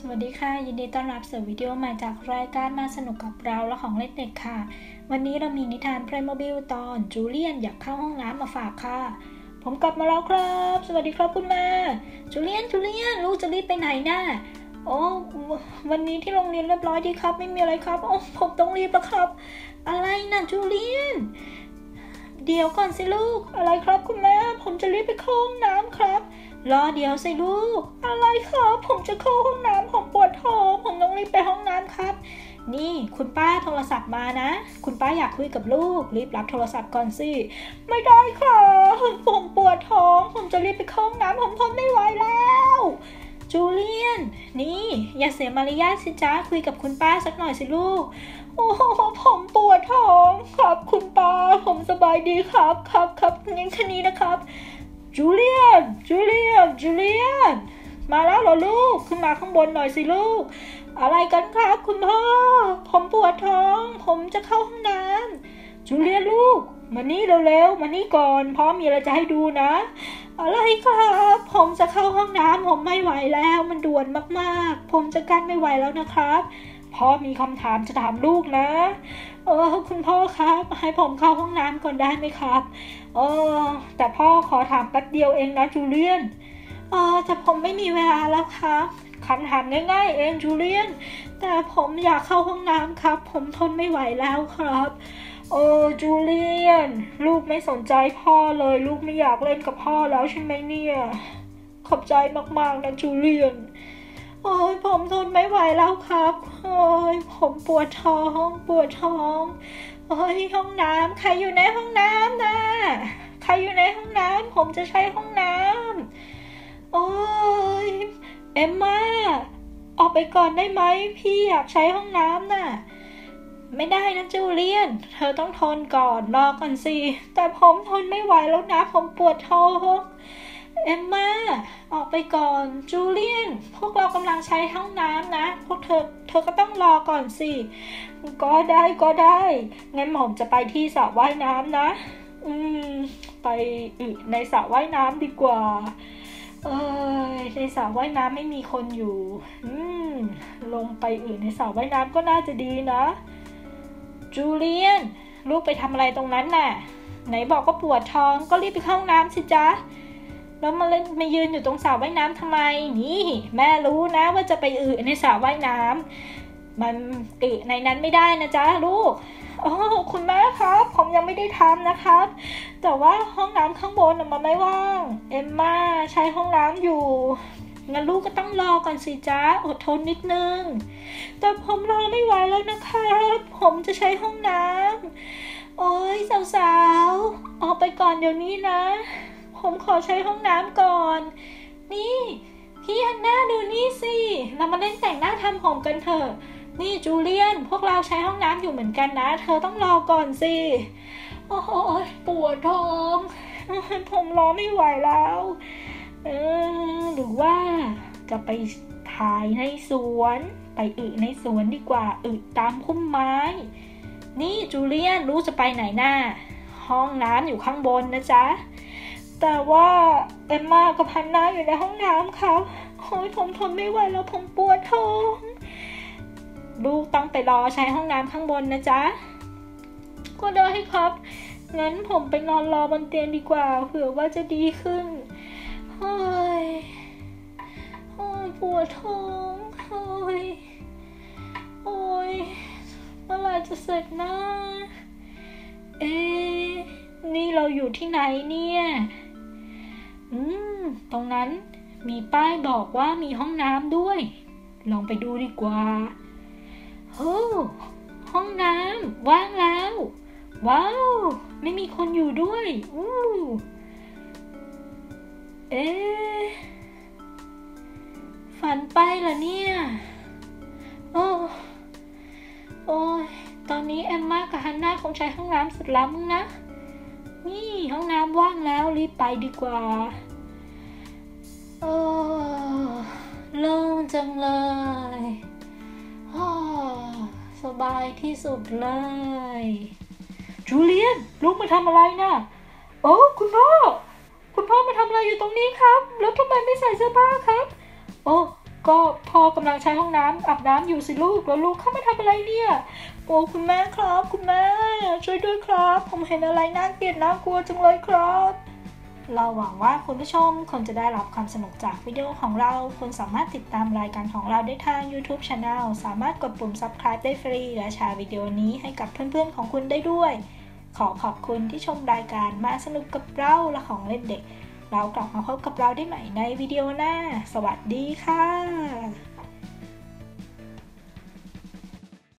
สวัสดีค่ะ ยินดีต้อนรับสู่วิดีโอใหม่จากรายการมาสนุกกับเราและของเล่นเด็กค่ะ วันนี้เรามีนิทานเพลโมบิลตอนจูเลียนอยากเข้าห้องน้ำมาฝากค่ะ ผมกลับมาแล้วครับ สวัสดีครับคุณแม่จูเลียนจูเลียนลูกจะรีบไปไหนนะ่ะโอ้วันนี้ที่โรงเรียนเรียบร้อยดีครับ ไม่มีอะไรครับโอ้ผมต้องรีบแล้วครับ อะไรนะจูเลียนเดี๋ยวก่อนสิลูกอะไรครับคุณแม่ผมจะรีบไปเข้าห้องน้ำครับ รอเดี๋ยวสิลูก อะไรครับ ผมจะเข้าห้องน้ำผมปวดท้องผมต้องรีบไปห้องน้ำครับ นี่คุณป้าโทรศัพท์มานะ คุณป้าอยากคุยกับลูก รีบรับโทรศัพท์ก่อนสิ ไม่ได้ค่ะผมปวดท้อง ผมจะรีบไปเข้าห้องน้ำผมทนไม่ไหวแล้วจูเลียน นี่ อย่าเสียมารยาทสิจ้าคุยกับคุณป้าสักหน่อยสิลูก โอ้โหผมปวดท้อง ครับคุณป้า ผมสบายดีครับ ครับครับงั้นแค่นี้นะครับ จูเลียนจูเลียนจูเลียนมาแล้วเหรอลูกขึ้นมาข้างบนหน่อยสิลูก อะไรกันครับคุณพ่อ ผมปวดท้อง ผมจะเข้าห้องน้ำจูเลียนลูก มานี่เร็วๆมานี่ก่อนพ่อมีอะไรจะให้ดูนะ อะไรครับ ผมจะเข้าห้องน้ำผมไม่ไหวแล้ว มันด่วนมากๆ ผมจะกั้นไม่ไหวแล้วนะครับ พ่อมีคำถามจะถามลูกนะ เออ คุณพ่อครับ ให้ผมเข้าห้องน้ำก่อนได้ไหมครับ เออ แต่พ่อขอถามแป๊บเดียวเองนะจูเลียน เออแต่ผมไม่มีเวลาแล้วครับคำถามง่ายๆ เองจูเลียน แต่ผมอยากเข้าห้องน้ำครับ ผมทนไม่ไหวแล้วครับเออจูเลียน ลูกไม่สนใจพ่อเลย ลูกไม่อยากเล่นกับพ่อแล้วใช่ไหมเนี่ย ขอบใจมากๆนะจูเลียน โอ้ยผมทนไม่ไหวแล้วครับ โอ้ยผมปวดท้องปวดท้องโอ้ยห้องน้ำใครอยู่ในห้องน้ำนะใครอยู่ในห้องน้ำผมจะใช้ห้องน้ำโอ้ยเอมมาออกไปก่อนได้ไหมพี่อยากใช้ห้องน้ำน่ะไม่ได้นะจูเลียน เธอต้องทนก่อนรอก่อนสิ แต่ผมทนไม่ไหวแล้วนะ ผมปวดท้อง เอมมาออกไปก่อน จูเลียน พวกเรากำลังใช้ห้องน้ำนะ พวกเธอ เธอก็ต้องรอก่อนสิ ก็ได้ก็ได้ งั้นผมจะไปที่สระว่ายน้ำนะ อืม ไปอึในสระว่ายน้ำดีกว่า เออในสระว่ายน้ำไม่มีคนอยู่ อืม ลงไปอึในสระว่ายน้ำก็น่าจะดีนะ จูเลียน ลูกไปทำอะไรตรงนั้นน่ะ ไหนบอกก็ปวดท้อง ก็รีบไปเข้าห้องน้ำสิจ๊ะ แล้วมาเล่นมายืนอยู่ตรงสระว่ายน้ำทำไม นี่ แม่รู้นะว่าจะไปอึในสระว่ายน้ำมันอึในนั้นไม่ได้นะจ๊ะลูกโอ้คุณแม่ครับ ผมยังไม่ได้ทำนะครับ แต่ว่าห้องน้ำข้างบนมันไม่ว่าง เอมมาใช้ห้องน้ำอยู่งั้นลูกก็ต้องรอก่อนสิจ๊ะอดทนนิดนึง แต่ผมรอไม่ไหวแล้วนะครับ ผมจะใช้ห้องน้ำโอ้ยสาวๆ ออกไปก่อนเดี๋ยวนี้นะ ผมขอใช้ห้องน้ำก่อน นี่พี่ฮันน่าดูนี่สิ เรามาเล่นแต่งหน้าทำผมกันเถอะ นี่จูเลียน พวกเราใช้ห้องน้ำอยู่เหมือนกันนะ เธอต้องรอก่อนสิ โอ้ยปวดท้องผมรอไม่ไหวแล้ว เออ หรือว่าจะไปถ่ายในสวน ไปอึในสวนดีกว่า อึตามพุ่มไม้ นี่จูเลียนรู้จะไปไหนหน้า ห้องน้ำอยู่ข้างบนนะจ๊ะ แต่ว่าเอมมากับพันนาอยู่ในห้องน้ำครับโอ้ยผมทนไม่ไหวแล้วผมปวดท้องลูกต้องไปรอใช้ห้องน้ำข้างบนนะจ๊ะ ก็ได้ครับ งั้นผมไปนอนรอบนเตียงดีกว่า เผื่อว่าจะดีขึ้นโอ้ยโอ้ยปวดท้องโอ้ยโอ้ยเมื่อไรจะเสร็จนะ เอ๊นี่เราอยู่ที่ไหนเนี่ย อืม ตรงนั้นมีป้ายบอกว่ามีห้องน้ำด้วย ลองไปดูดีกว่าโอ้ห้องน้ำว่างแล้ว ว้าว ไม่มีคนอยู่ด้วยอู้เอ๊ฝันไปเหรอเนี่ย โอ้โอ้ยตอนนี้แอมมากับฮันน่าคงใช้ห้องน้ำเสร็จแล้วมั้งนะ นี่ห้องน้ำว่างแล้วรีบไปดีกว่าโอ้โล่งจังเลยสบายที่สุดเลย จูเลียนลูกมาทำอะไรนะ่ะโอ้คุณพ่อ คุณพ่อมาทำอะไรอยู่ตรงนี้ครับ แล้วทำไมไม่ใส่เสื้อผ้าครับ โอ้ ก็พ่อกำลังใช้ห้องน้ำอาบน้ำอยู่สิลูกแล้วลูกเข้ามาทำอะไรเนี่ยโอ้คุณแม่ครับ คุณแม่ ช่วยด้วยครับ ผมเห็นอะไรน่าเกลียดน่ากลัวจังเลยครับเราหวังว่าคุณผู้ชมคงจะได้รับความสนุกจากวิดีโอของเรา คุณสามารถติดตามรายการของเราได้ทาง YouTube Channel สามารถกดปุ่ม Subscribe ได้ฟรี และแชร์วิดีโอนี้ให้กับเพื่อนๆของคุณได้ด้วย ขอขอบคุณที่ชมรายการมาสนุกกับเราและของเล่นเด็ก เรากลับมาพบกับเราได้ใหม่ในวิดีโอหน้า สวัสดีค่ะ